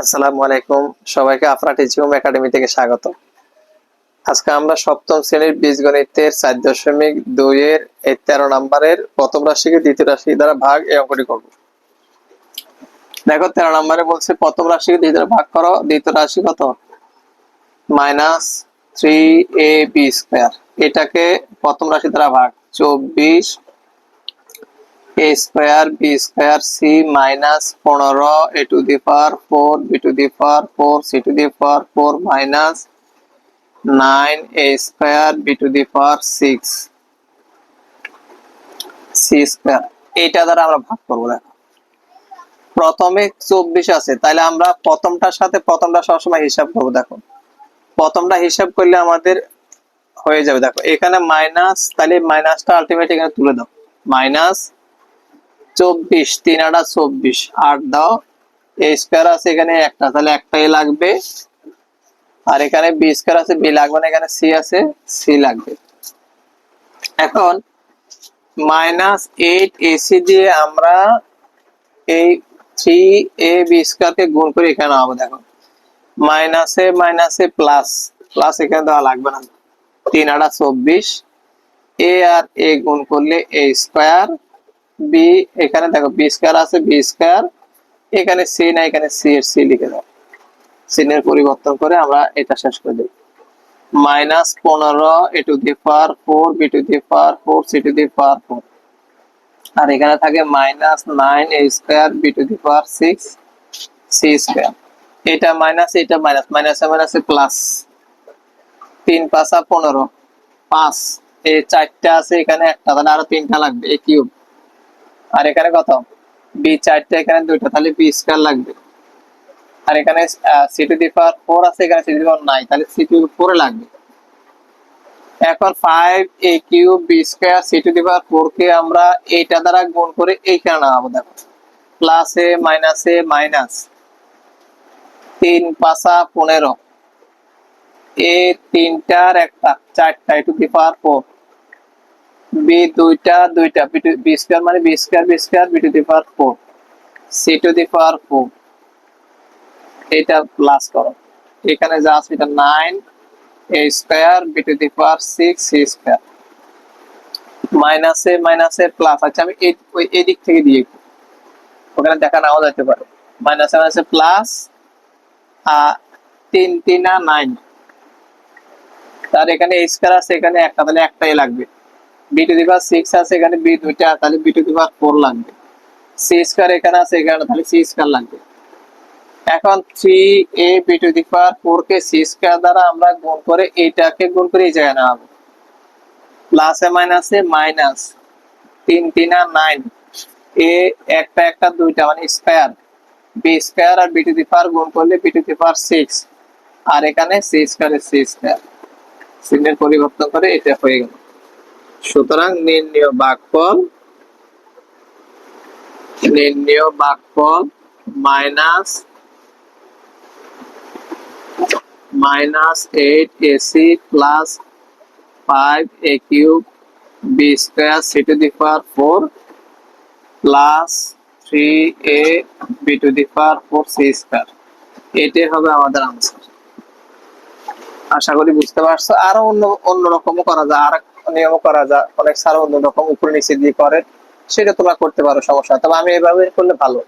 আসসালামু আলাইকুম। সবাইকে আফরা একাডেমি থেকে স্বাগত। আজকে আমরা সপ্তম শ্রেণির বীজগণিতের চার দশমিক তেরো নম্বরের প্রথম রাশিকে দ্বিতীয় রাশি দ্বারা ভাগ এই অঙ্কটি করব। দেখো, তেরো নম্বরে বলছে, প্রথম রাশিকে দ্বিতীয় ভাগ করো, দ্বিতীয় রাশি কত? Minus three A B square. এটাকে প্রথম রাশি দ্বারা ভাগ। চব্বিশ square B square C minus পনেরো A to the power four B to the power four C to the power four minus nine A square B to the power six C square এইটা দ্বারা আমরা ভাগ করব, দেখো। প্রথমে চব্বিশ আছে তাহলে আমরা প্রথমটার সাথে প্রথমটা সবসময় হিসাব করব, দেখো। প্রথমটা হিসাব করলে আমাদের হয়ে যাবে, দেখো। এখানে মাইনাস তাহলে মাইনাসটা আলটিমেট এখানে তুলে দাও। মাইনাস চব্বিশ, তিন আটা চব্বিশ। আট দাও, এ স্কোয়ার আছে এখানে একটা, তাহলে একটাই লাগবে। আর এখানে বি স্কোয়ার আছে, বি লাগবে না, এখানে সি আছে সি লাগবে। এখন মাইনাস এইট এসি দিয়ে আমরা এই থ্রি এ বি স্কোয়ারকে গুণ করে এখানে হবে দেখো। মাইনাসে মাইনাসে প্লাস প্লাস এখানে দেওয়া লাগবে না। তিন আটা চব্বিশ এ আর এ গুণ করলে এ স্কোয়ার বি এখানে দেখো বি স্কোয়ার আছে বি স্কোয়ার এখানে সি না, এখানে সি এর সি লিখে দাও। সিনের পরিবর্তন করে আমরা এটা শেষ করে দেব মাইনাস পনেরো A to the power four B to the power four C to the power four আর এখানে থাকে minus nine A square B to the power six C square এটা মাইনাস এটা মাইনাস মাইনাসে মাইনাসে প্লাস তিন পাঁচা পনেরো। পাঁচ। এই চারটা আছে এখানে একটা, তাহলে আরও তিনটা লাগবে এ কিউব আর এখানে কত? বি চারটা, এখানে দুইটা, তাহলে বি স্কয়ার লাগবে। আর এখানে C to the power four আছে, এখানে সি টু দি পাওয়ার নাই, তাহলে সি টু ফোর লাগবে। এখন five A cube B square C to the power four কে আমরা এইটা দ্বারা গুণ করে এইখানে নামাবো, দেখো। প্লাসে এ মাইনাস এ মাইনাস তিন পাঁচা পনেরো। এ তিনটার একটা, চারটা A to the power four B দুইটা দুইটা। বি স্কয়ার মানে B square B square B to the power four C to the power four এটা প্লাস করো। এখানে যা আছে এটা nine A square B to the power six C square মাইনাসে মাইনাসে প্লাস আচ্ছা আমি এই এদিক থেকে দিয়ে ওখানে দেখা নাও যেতে পারে। মাইনাসে মাইনাসে প্লাস তিন, তিনা নাইন তার এখানে স্কয়ার আছে, এখানে একটা, তাহলে একটাই লাগবে। B to the power six আছে, এখানে বি দুইটা, তাহলে B to the power four লাগবে। সি স্কয়ার এখানে আছে, এখানে তাহলে সি স্কয়ার লাগবে। এখন three A B to the power four K C square দ্বারা আমরা গুণ করে গুণ করে এই জায়গায় নেওয়া হবে মাইনাসে তিন তিন আর নাইন এ একটা একটা, দুইটা মানে স্কয়ার বি স্কয়ার আর বি টু দি পাওয়ার গুণ করলে B to the power six আর এখানে সি স্কয়ারের সি স্কয়ার চিহ্নের পরিবর্তন করে এটা হয়ে গেল। সুতরাং নির্ণয় বাঘফল নির্ণয় বাঘফল minus minus eight AC plus five A cube B square C to the power four plus three A B to the power four C square এটাই হবে আমাদের আনসার আশা করি বুঝতে পারছ। আরও অন্য অন্য রকমও করা যায়। আর নিয়মও করা যায় অনেক সার অন্য রকম উপর নিচে দিয়ে করে, সেটা তোমরা করতে পারো, সমস্যা তবে আমি এভাবে করলে ভালো।